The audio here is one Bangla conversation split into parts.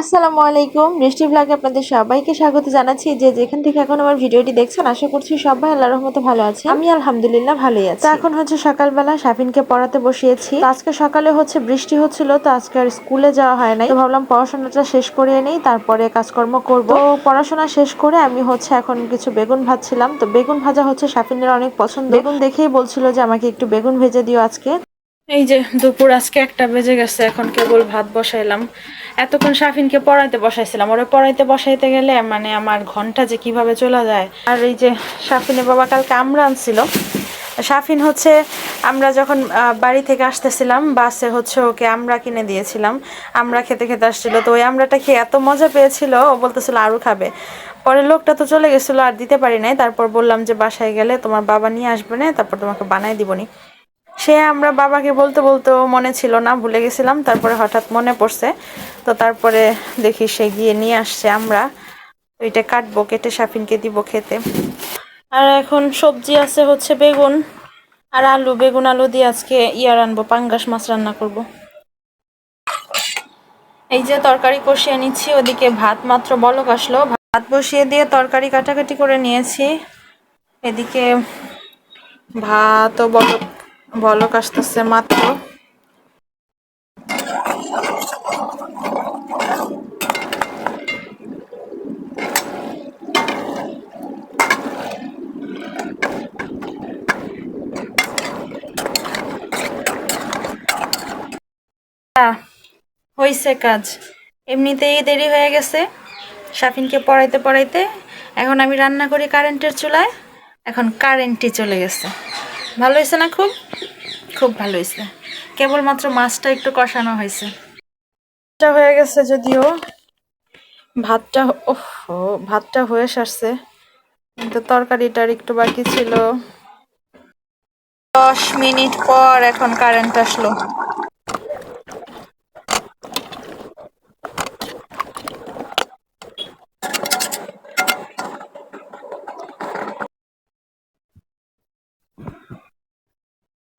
আসসালামু আলাইকুম। বৃষ্টি ব্লগে আপনাদের সবাইকে স্বাগত জানাচ্ছি। যে যেখান থেকে এখন আমার ভিডিওটি দেখছেন, আশা করছি সবাই আল্লাহর রহমতে ভালো আছে আমি আলহামদুলিল্লাহ ভালোই আছি। এখন হচ্ছে সকালবেলা সাফিনকে পড়াতে বসিয়েছি। আজকে সকালে হচ্ছে বৃষ্টি হচ্ছিল, তো আজকে আর স্কুলে যাওয়া হয় নাই। তো ভাবলাম পড়াশোনাটা শেষ করে নেই, তারপরে কাজকর্ম করব। তো পড়াশোনা শেষ করে আমি হচ্ছে এখন কিছু বেগুন ভাজছিলাম। তো বেগুন ভাজা হচ্ছে সাফিনের অনেক পছন্দ। বেগুন দেখেই বলছিল যে, আমাকে একটু বেগুন ভেজে দিও আজকে। এই যে দুপুর, আজকে একটা বেজে গেছে, এখন কেবল ভাত বসাইলাম। এতক্ষণ সাফিনকে পড়াইতে বসাইছিলাম। ওরে পড়াইতে বসাইতে গেলে মানে আমার ঘণ্টা যে কীভাবে চলে যায়। আর এই যে সাফিনের বাবা কালকে আমরা আনছিল। সাফিন হচ্ছে, আমরা যখন বাড়ি থেকে আসতেছিলাম, বাসে হচ্ছে ওকে আমরা কিনে দিয়েছিলাম। আমরা খেতে খেতে আসছিল। তো ওই আমরাটা খেয়ে এত মজা পেয়েছিল, ও বলতেছিল আরও খাবে। পরে লোকটা তো চলে গেছিল, আর দিতে পারি নাই। তারপর বললাম যে, বাসায় গেলে তোমার বাবা নিয়ে আসবে না, তারপর তোমাকে বানাই দিবনি। সে আমরা বাবাকে বলতে বলতে মনে ছিল না, ভুলে গেছিলাম। তারপরে হঠাৎ মনে পড়ছে। তো তারপরে দেখি সে গিয়ে নিয়ে আসছে আমরা। ওইটা কাটবো, কেটে সাফিনকে দিব খেতে। আর এখন সবজি আছে হচ্ছে বেগুন আর আলু। বেগুন, আলু দিয়ে আজকে ইয়ার আনব, পাঙ্গাস মাছ রান্না করব। এই যে তরকারি কষিয়ে নিচ্ছি, ওদিকে ভাত মাত্র বলক আসলো। ভাত বসিয়ে দিয়ে তরকারি কাটাকাটি করে নিয়েছি। এদিকে ভাতও বলক বলক আসতেছে মাত্র। হইছে কাজ। এমনিতেই দেরি হয়ে গেছে। সাফিনকে পড়াইতে পড়াইতে এখন আমি রান্না করি কারেন্টের চুলায়। এখন কারেন্টই চলে গেছে। ভালো হয়েছে না খুব? খুব ভালো হয়েছে। কেবলমাত্র মাছটা একটু কষানো হয়েছে। হয়ে গেছে যদিও। ভাতটা, ওহ, ভাতটা হয়ে সারছে। কিন্তু তরকারিটার একটু বাকি ছিল। দশ মিনিট পর এখন কারেন্ট আসলো।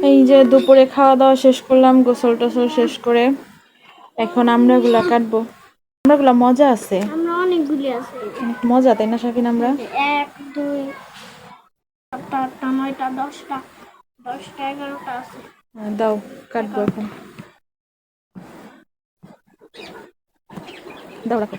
এই যে দুপুরে খাওয়া দাওয়া শেষ করলাম গোসল টোসল শেষ করে এখন আমরা গুলা কাটবো। আমরা গুলা মজা আছে। আমরা অনেকগুলি আছে। মজা তাই না সাকিন আমরা? এক দুই সাতটা আটটা নয়টা দশটা দশটা এগারোটা আছে। হ্যাঁ, দাও কাটবো এখন। দাও রাখো।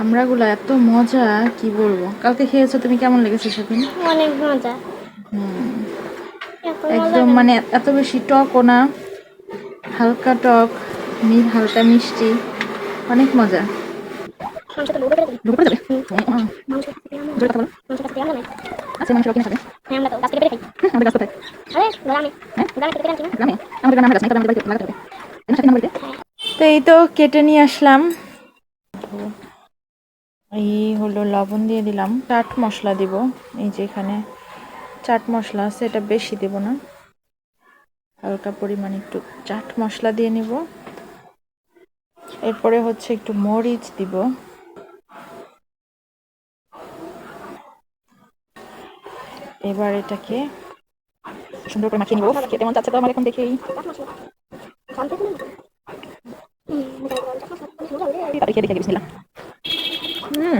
আমরাগুলো এত মজা কি বলব? কালকে খেয়েছো তুমি কেমন লেগেছে সাকিন অনেক মজা। একদম মানে এত বেশি টকও না হালকা টক হালকা মিষ্টি অনেক মজা। হ্যাঁ, আমরা আমরা নাই আচ্ছা মানুষ কিনে খাবে? হ্যাঁ আমরা তো গাছ কেটে খাই। আমাদের গাছ কোথায়? তো এই তো কেটে নিয়ে আসলাম। এই হলো লবণ দিয়ে দিলাম। চাট মশলা দিব। এই যে এখানে চাট মশলা আছে, এটা বেশি দেব না। হালকা পরিমাণ একটু চাট মশলা দিয়ে নিব। এরপরে হচ্ছে একটু মরিচ দিব। এবার এটাকে সুন্দর করে মাখিয়ে নিব খেতে মন চাচ্ছে তো আমার এখন দেখেই তারপরে খেয়ে দেখে বিসমিল্লাহ হুম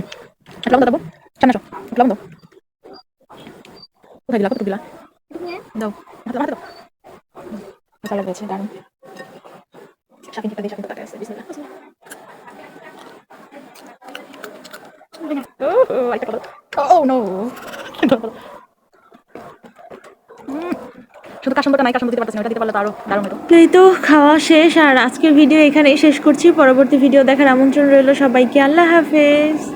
লবণ দাও সামনে আসো লবণ দাও কোথায় দিলা কত দিলা দাও হাতে হাতে দাও মশলা রয়েছে দারুণ শাকিন খেতে শাকিন তো তাকায় আছে বিসমিল্লাহ ও ও আইটা করো ও নো তো খাওয়া শেষ, আর আজকের ভিডিও এখানেই শেষ করছি। পরবর্তী ভিডিও দেখার আমন্ত্রণ রইল সবাইকে। আল্লাহ হাফেজ।